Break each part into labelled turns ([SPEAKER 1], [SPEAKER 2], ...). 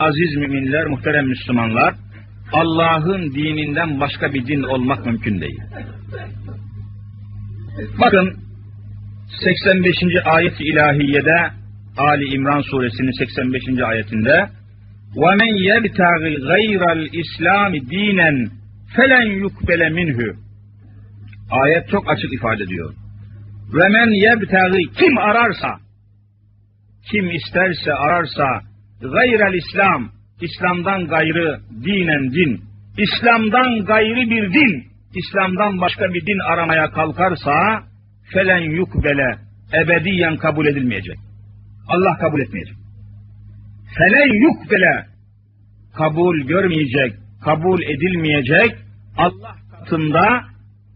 [SPEAKER 1] Aziz müminler, muhterem Müslümanlar, Allah'ın dininden başka bir din olmak mümkün değil. Bakın 85. ayet-i ilahiyede Ali İmran suresinin 85. ayetinde وَمَنْ يَبْتَغِ غَيْرَ الْاِسْلَامِ دِينًا فَلَنْ يُقْبَلَ مِنْهُ Ayet çok açık ifade ediyor. وَمَنْ يَبْتَغِ Kim ararsa, kim isterse ararsa gayrel İslam, İslam'dan gayrı dinen din, İslam'dan gayrı bir din, İslam'dan başka bir din aramaya kalkarsa felen yukbele ebediyen kabul edilmeyecek. Allah kabul etmeyecek. Felen yukbele kabul görmeyecek, kabul edilmeyecek, Allah katında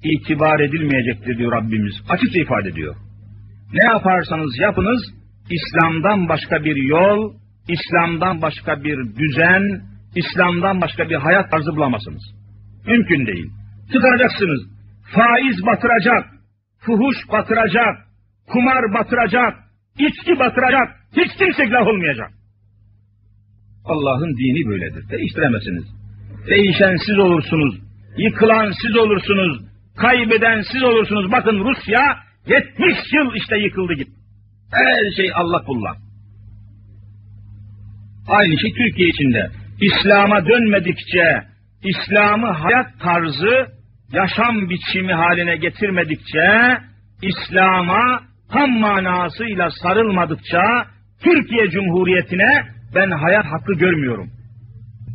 [SPEAKER 1] itibar edilmeyecektir diyor Rabbimiz. Açıkça ifade ediyor. Ne yaparsanız yapınız, İslam'dan başka bir yol, İslam'dan başka bir düzen, İslam'dan başka bir hayat tarzı bulamazsınız. Mümkün değil. Tıkanacaksınız. Faiz batıracak, fuhuş batıracak, kumar batıracak, içki batıracak, hiç kimse günah olmayacak. Allah'ın dini böyledir. Değiştiremezsiniz. Değişen siz olursunuz, yıkılan siz olursunuz, kaybeden siz olursunuz. Bakın Rusya 70 yıl işte yıkıldı gitti. Her şey Allah kullar. Aynı şey Türkiye içinde. İslam'a dönmedikçe, İslam'ı hayat tarzı, yaşam biçimi haline getirmedikçe, İslam'a tam manasıyla sarılmadıkça, Türkiye Cumhuriyeti'ne ben hayat hakkı görmüyorum.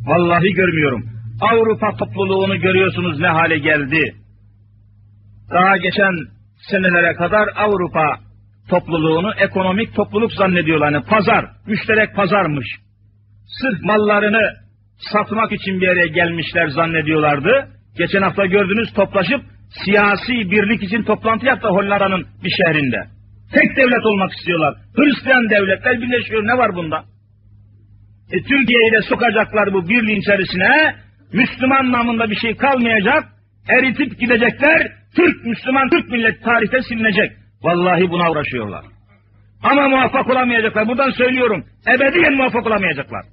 [SPEAKER 1] Vallahi görmüyorum. Avrupa topluluğunu görüyorsunuz ne hale geldi. Daha geçen senelere kadar Avrupa topluluğunu ekonomik topluluk zannediyorlar. Yani pazar, müşterek pazarmış. Sırf mallarını satmak için bir yere gelmişler zannediyorlardı. Geçen hafta gördünüz toplaşıp siyasi birlik için toplantı yaptı Hollanda'nın bir şehrinde. Tek devlet olmak istiyorlar. Hristiyan devletler birleşiyor. Ne var bunda? E, Türkiye'yi de sokacaklar bu birliğin içerisine. Müslüman namında bir şey kalmayacak. Eritip gidecekler. Türk, Müslüman, Türk millet tarihte silinecek. Vallahi buna uğraşıyorlar. Ama muvaffak olamayacaklar. Buradan söylüyorum. Ebediyen muvaffak olamayacaklar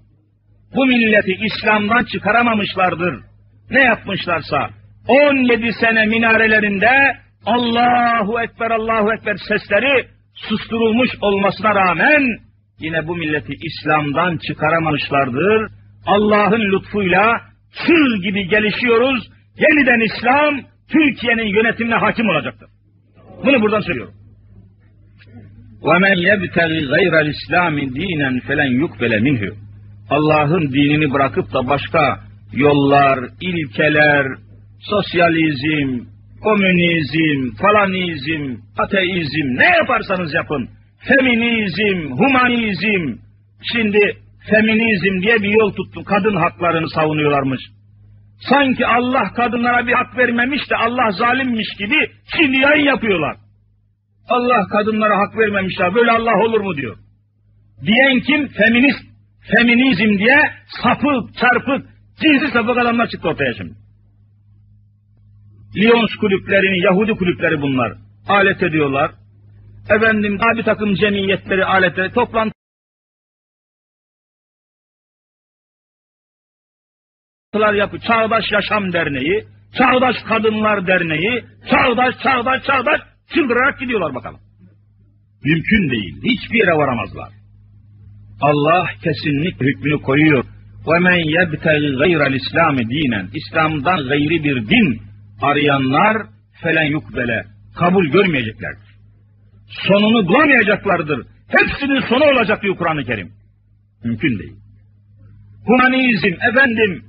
[SPEAKER 1] Bu milleti İslam'dan çıkaramamışlardır. Ne yapmışlarsa 17 sene minarelerinde Allahu Ekber, Allahu Ekber sesleri susturulmuş olmasına rağmen yine bu milleti İslam'dan çıkaramamışlardır. Allah'ın lütfuyla sır gibi gelişiyoruz. Yeniden İslam Türkiye'nin yönetimine hakim olacaktır. Bunu buradan söylüyorum. وَمَنْ يَبْتَغِ غَيْرَ الْاِسْلَامِ دِينًا فَلَنْ يُقْبَلَ مِنْهُ Allah'ın dinini bırakıp da başka yollar, ilkeler, sosyalizm, komünizm, falanizm, ateizm ne yaparsanız yapın. Feminizm, humanizm. Şimdi feminizm diye bir yol tuttu. Kadın haklarını savunuyorlarmış. Sanki Allah kadınlara bir hak vermemiş de Allah zalimmiş gibi şimdi yayın yapıyorlar. Allah kadınlara hak vermemişler. Böyle Allah olur mu diyor. Diyen kim? Feminist. Feminizm diye sapık, çarpık, cinsi sapık adamlar çıktı ortaya şimdi. Lyons kulüplerini, Yahudi kulüpleri bunlar. Alet ediyorlar. Efendim daha bir takım cemiyetleri, aletleri, toplantı yapı, Çağdaş Yaşam Derneği, Çağdaş Kadınlar Derneği, Çağdaş, Çağdaş, Çağdaş çıldırarak gidiyorlar bakalım. Mümkün değil. Hiçbir yere varamazlar. Allah kesinlik hükmünü koyuyor. وَمَنْ يَبْتَغِ غَيْرَ الْاِسْلَامِ dinen İslam'dan gayri bir din arayanlar felen yukbele kabul görmeyeceklerdir. Sonunu bulamayacaklardır. Hepsinin sonu olacak diyor Kur'an-ı Kerim. Mümkün değil. Humanizm efendim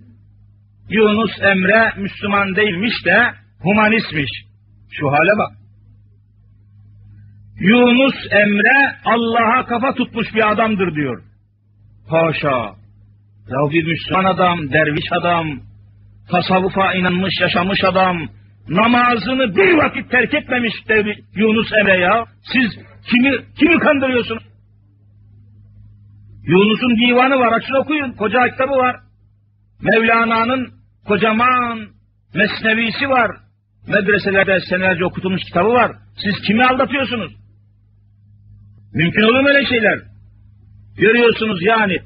[SPEAKER 1] Yunus Emre Müslüman değilmiş de humanistmiş. Şu hale bak. Yunus Emre Allah'a kafa tutmuş bir adamdır diyor. Haşa. Ya bir Müslüman adam, derviş adam, tasavvufa inanmış, yaşamış adam, namazını bir vakit terk etmemiş de Yunus Emre ya. Siz kimi, kimi kandırıyorsunuz? Yunus'un divanı var, açın okuyun. Koca kitabı var. Mevlana'nın kocaman mesnevisi var. Medreselerde senelerce okutulmuş kitabı var. Siz kimi aldatıyorsunuz? Mümkün olur mu öyle şeyler? Görüyorsunuz yani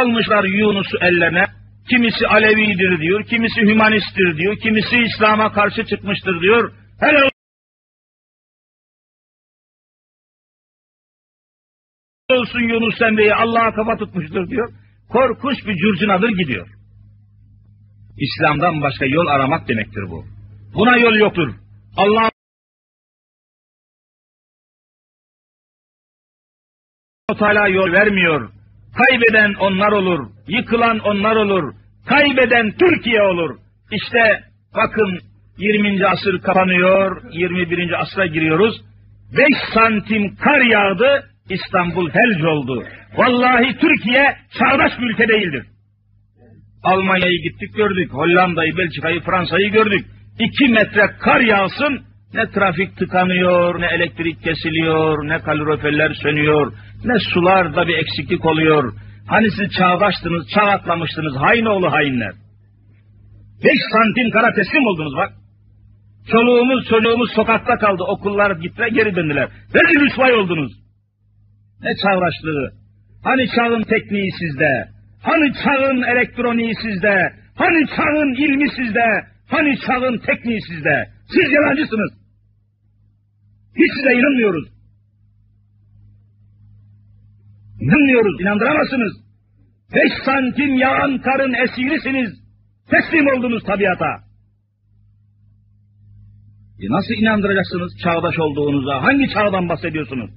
[SPEAKER 1] Almışlar Yunus'u ellerine. Kimisi Alevidir diyor, kimisi Hümanisttir diyor, kimisi İslam'a karşı çıkmıştır diyor. Helal olsun Yunus Emre'yi Allah'a kafa tutmuştur diyor. Korkunç bir curcunadır gidiyor. İslam'dan başka yol aramak demektir bu. Buna yol yoktur. Allah Teala yol vermiyor. Kaybeden onlar olur, yıkılan onlar olur, kaybeden Türkiye olur. İşte bakın 20. asır kapanıyor, 21. asra giriyoruz. 5 santim kar yağdı, İstanbul felç oldu. Vallahi Türkiye çağdaş bir ülke değildir. Almanya'yı gittik gördük, Hollanda'yı, Belçika'yı, Fransa'yı gördük. 2 metre kar yağsın, ne trafik tıkanıyor, ne elektrik kesiliyor, ne kaloriferler sönüyor, ne sularda bir eksiklik oluyor. Hani siz çağdaştınız, çağ atlamıştınız, hain oğlu hainler. Beş santim kara teslim oldunuz bak. Çoluğumuz çocuğumuz sokakta kaldı, okullar gittiler geri döndüler. Rezil rüsvay oldunuz. Ne çağdaşlığı. Hani çağın tekniği sizde, hani çağın elektroniği sizde, hani çağın ilmi sizde, hani çağın tekniği sizde. Siz yalancısınız. Hiç size inanmıyoruz. İnanmıyoruz, inandıramazsınız. Beş santim yağan karın esirisiniz. Teslim oldunuz tabiata. E nasıl inandıracaksınız çağdaş olduğunuza? Hangi çağdan bahsediyorsunuz?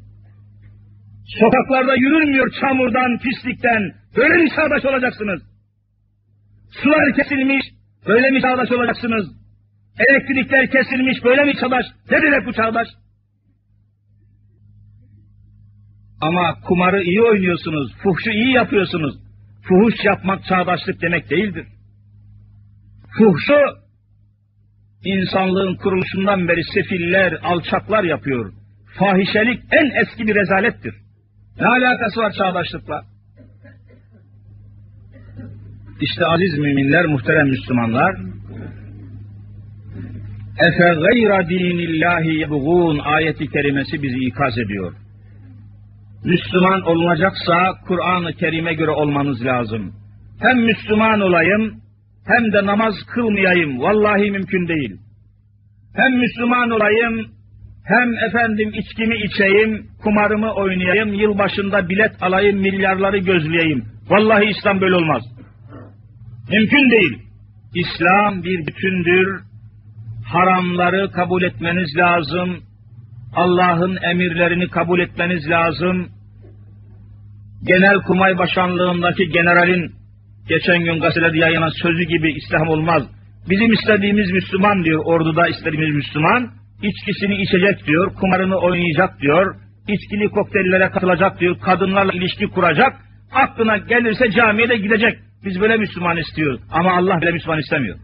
[SPEAKER 1] Sokaklarda yürünmüyor çamurdan, pislikten. Böyle mi çağdaş olacaksınız? Sular kesilmiş, böyle mi çağdaş olacaksınız? Elektrikler kesilmiş, böyle mi çağdaş? Ne demek bu çağdaş? Ama kumarı iyi oynuyorsunuz, fuhşu iyi yapıyorsunuz. Fuhuş yapmak çağdaşlık demek değildir. Fuhşu, insanlığın kuruluşundan beri sefiller, alçaklar yapıyor. Fahişelik en eski bir rezalettir. Ne alakası var çağdaşlıkla? İşte aziz müminler, muhterem Müslümanlar, Efe gayra dinillahi yebğun ayeti kerimesi bizi ikaz ediyor. Müslüman olunacaksa Kur'an-ı Kerim'e göre olmanız lazım. Hem Müslüman olayım hem de namaz kılmayayım. Vallahi mümkün değil. Hem Müslüman olayım hem efendim içkimi içeyim, kumarımı oynayayım, yılbaşında bilet alayım, milyarları gözleyeyim. Vallahi İslam böyle olmaz. Mümkün değil. İslam bir bütündür. Haramları kabul etmeniz lazım. Allah'ın emirlerini kabul etmeniz lazım. Genel Kumay Başkanlığındaki generalin geçen gün gazetelerde yayılan sözü gibi İslam olmaz. Bizim istediğimiz Müslüman diyor, orduda istediğimiz Müslüman, içkisini içecek diyor, kumarını oynayacak diyor, içkili kokteyllere katılacak diyor, kadınlarla ilişki kuracak, aklına gelirse camiye de gidecek. Biz böyle Müslüman istiyoruz ama Allah bile Müslüman istemiyor.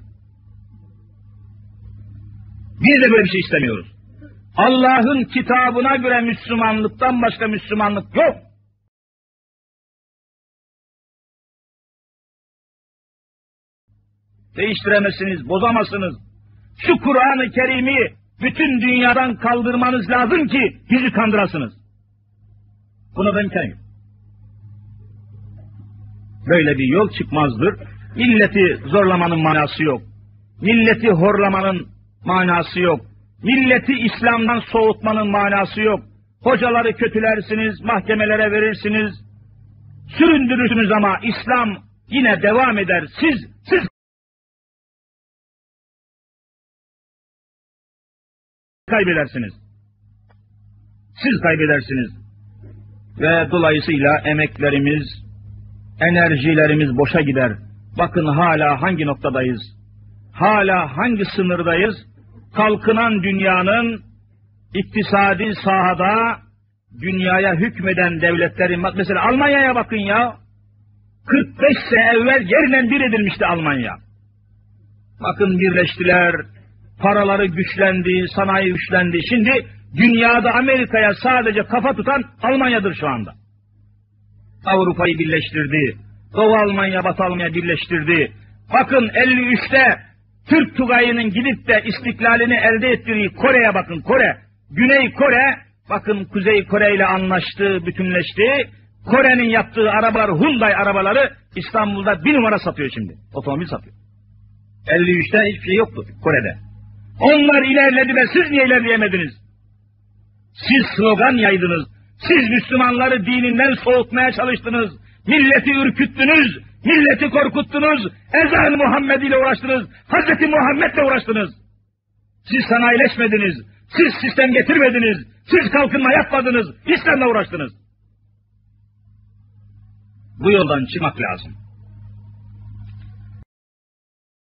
[SPEAKER 1] Biz de böyle bir şey istemiyoruz. Allah'ın kitabına göre Müslümanlıktan başka Müslümanlık yok. Değiştiremezsiniz, bozamazsınız. Şu Kur'an-ı Kerim'i bütün dünyadan kaldırmanız lazım ki bizi kandırasınız. Buna da imkan yok. Böyle bir yol çıkmazdır. Milleti zorlamanın manası yok. Milleti horlamanın manası yok. Milleti İslam'dan soğutmanın manası yok. Hocaları kötülersiniz, mahkemelere verirsiniz, süründürürsünüz ama İslam yine devam eder. Siz, siz kaybedersiniz. Siz kaybedersiniz. Ve dolayısıyla emeklerimiz, enerjilerimiz boşa gider. Bakın hala hangi noktadayız? Hala hangi sınırdayız? Kalkınan dünyanın iktisadi sahada dünyaya hükmeden devletlerin, mesela Almanya'ya bakın ya. 45 sene evvel yerle bir edilmişti Almanya. Bakın birleştiler, paraları güçlendi, sanayi güçlendi. Şimdi dünyada Amerika'ya sadece kafa tutan Almanya'dır şu anda. Avrupa'yı birleştirdi. Doğu Almanya, Batı Almanya birleştirdi. Bakın 53'te Türk Tugayı'nın gidip de istiklalini elde ettiği Kore'ye bakın Kore. Güney Kore bakın Kuzey Kore ile anlaştı, bütünleşti. Kore'nin yaptığı arabalar, Hyundai arabaları İstanbul'da bir numara satıyor şimdi. Otomobil satıyor. 53'te hiçbir şey yoktu Kore'de. Onlar ilerlediler, siz niye ilerleyemediniz? Siz slogan yaydınız. Siz Müslümanları dininden soğutmaya çalıştınız. Milleti ürküttünüz. Milleti korkuttunuz. Ezan Muhammed ile uğraştınız. Hazreti Muhammed'le uğraştınız. Siz sanayileşmediniz. Siz sistem getirmediniz. Siz kalkınma yapmadınız. İslam'la uğraştınız. Bu yoldan çıkmak lazım.